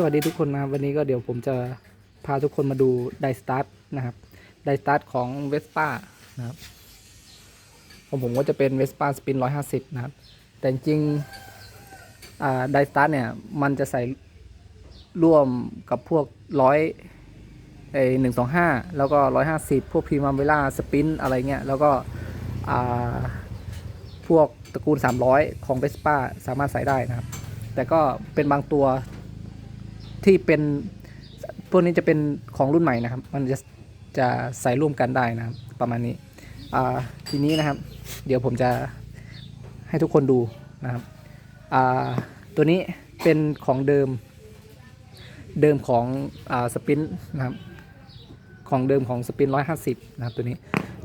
สวัสดีทุกคนนะครับวันนี้ก็เดี๋ยวผมจะพาทุกคนมาดูไดสตาร์ทนะครับไดสตาร์ทของเวสป้านะครับของผมก็จะเป็นเวสป้าสปิน150นะครับ แต่จริงไดสตาร์ทเนี่ย มันจะใส่ร่วมกับพวกร้อยเอหนึ่งสองห้าแล้วก็ร้อยห้าสิบพวกพรีมาเวล่าสปินอะไรเงี้ย แล้วก็อ่าพวกตระกูล300ของเวสป้าสามารถใส่ได้นะครับ แต่ก็เป็นบางตัว ที่เป็นพวกนี้จะเป็นของรุ่นใหม่นะครับ มันจะจะใส่ร่วมกันได้นะครับ ประมาณนี้ทีนี้นะครับ เดี๋ยวผมจะให้ทุกคนดูนะครับตัวนี้เป็นของเดิม เดิมของอสปินนะครับ ของเดิมของสปิน 150 นะครับตัวนี้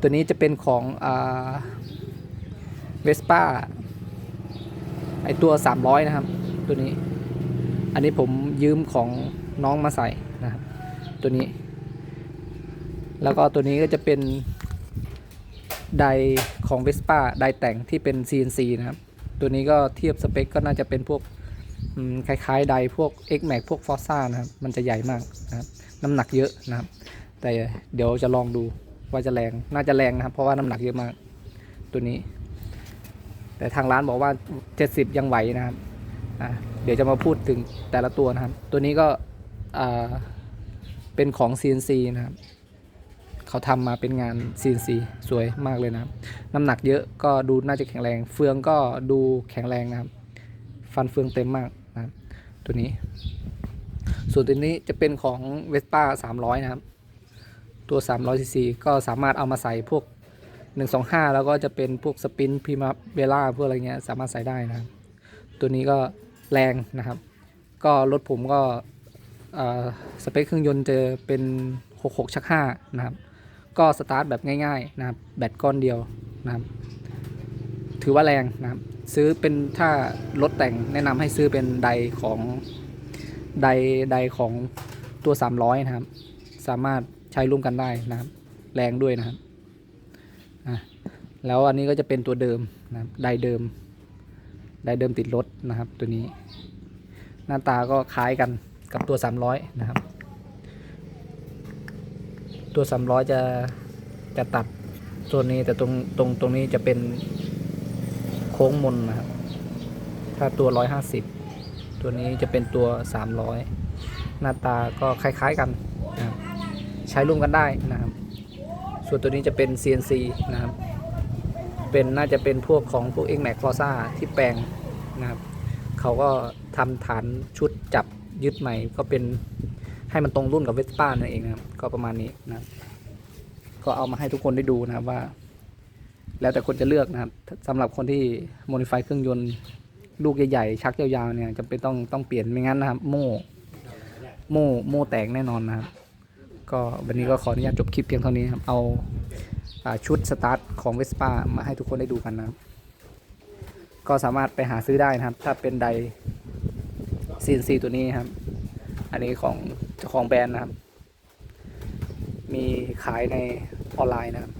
ตัวนี้จะเป็นของเวสป้าไอตัว 300 นะครับ ตัวนี้ อันนี้ผมยืมของน้องมาใส่นะครับ ตัวนี้ แล้วก็ตัวนี้ก็จะเป็นไดของ Vespa ไดแต่งที่เป็น CNC นะครับ ตัวนี้ก็เทียบสเปคก็น่าจะเป็นพวกคล้ายๆไดพวก X Max พวก Forza นะครับ มันจะใหญ่มากนะครับ น้ำหนักเยอะนะครับ แต่เดี๋ยวจะลองดูว่าจะแรง น่าจะแรงนะครับ เพราะว่าน้ำหนักเยอะมาก ตัวนี้ แต่ทางร้านบอกว่า 70 ยังไหวนะครับ เดี๋ยวจะมาพูดถึงแต่ละตัวนะครับ ตัวนี้ก็เป็นของ CNC นะครับเขาทำมาเป็นงาน CNC สวยมากเลยนะครับ น้ำหนักเยอะก็ดูน่าจะแข็งแรง เฟืองก็ดูแข็งแรงนะครับ ฟันเฟืองเต็มมากนะครับ ตัวนี้ ส่วนตัวนี้จะเป็นของ Vespa 300 นะครับ ตัว 300 cc ก็สามารถเอามาใส่พวก 125 แล้วก็จะเป็นพวกสปินพิมาเบล่าพวกอะไรเงี้ยสามารถใส่ได้นะครับ ตัวนี้ก็แรงนะครับ ก็รถผมก็สเปคเครื่องยนต์จะเป็น 66 ชัก 5 นะครับ ก็สตาร์ทแบบง่ายๆนะครับ แบตก้อนเดียวนะครับ ถือว่าแรงนะครับ ซื้อเป็นถ้ารถแต่งแนะนำให้ซื้อเป็นไดของไดไดของตัว 300 นะครับ สามารถใช้ร่วมกันได้นะครับ แรงด้วยนะครับ แล้วอันนี้ก็จะเป็นตัวเดิมนะครับ ไดเดิม ได้เดิมติดรถนะครับ ตัวนี้ หน้าตาก็คล้ายกันกับตัว 300 นะครับ ตัว 300 จะจะตัดตัวนี้แต่ตรงตรงตรงนี้จะเป็นโค้งมนนะครับ ถ้าตัว 150 ตัวนี้จะเป็นตัว 300 หน้าตาก็คล้ายๆกันนะครับใช้ร่วมกันได้นะครับ ส่วนตัวนี้จะเป็น CNC นะครับ เป็นน่าจะเป็นพวกของพวก X Max Forza ที่แปลงนะครับเขาก็ทำฐานชุดจับยึดใหม่ก็เป็นให้มันตรงรุ่นกับเวสป้านั่นเองนะครับก็ประมาณนี้นะก็เอามาให้ทุกคนได้ดูนะครับว่า แล้วแต่คนจะเลือกนะครับสำหรับคนที่โมดิฟายเครื่องยนต์ลูกใหญ่ๆชักยาวๆเนี่ยจำเป็นต้องต้องเปลี่ยนไม่งั้นนะครับ โม่โม่โม่แตกแน่นอนนะครับ ก็วันนี้ก็ขออนุญาตจบคลิปเพียงเท่านี้ครับเอา ชุดสตาร์ทของเวสป้ามาให้ทุกคนได้ดูกันนะครับ ก็สามารถไปหาซื้อได้นะครับ ถ้าเป็นไดซีนซีตัวนี้ครับ อันนี้ของเจ้าของแบรนด์นะครับ มีขายในออนไลน์นะครับ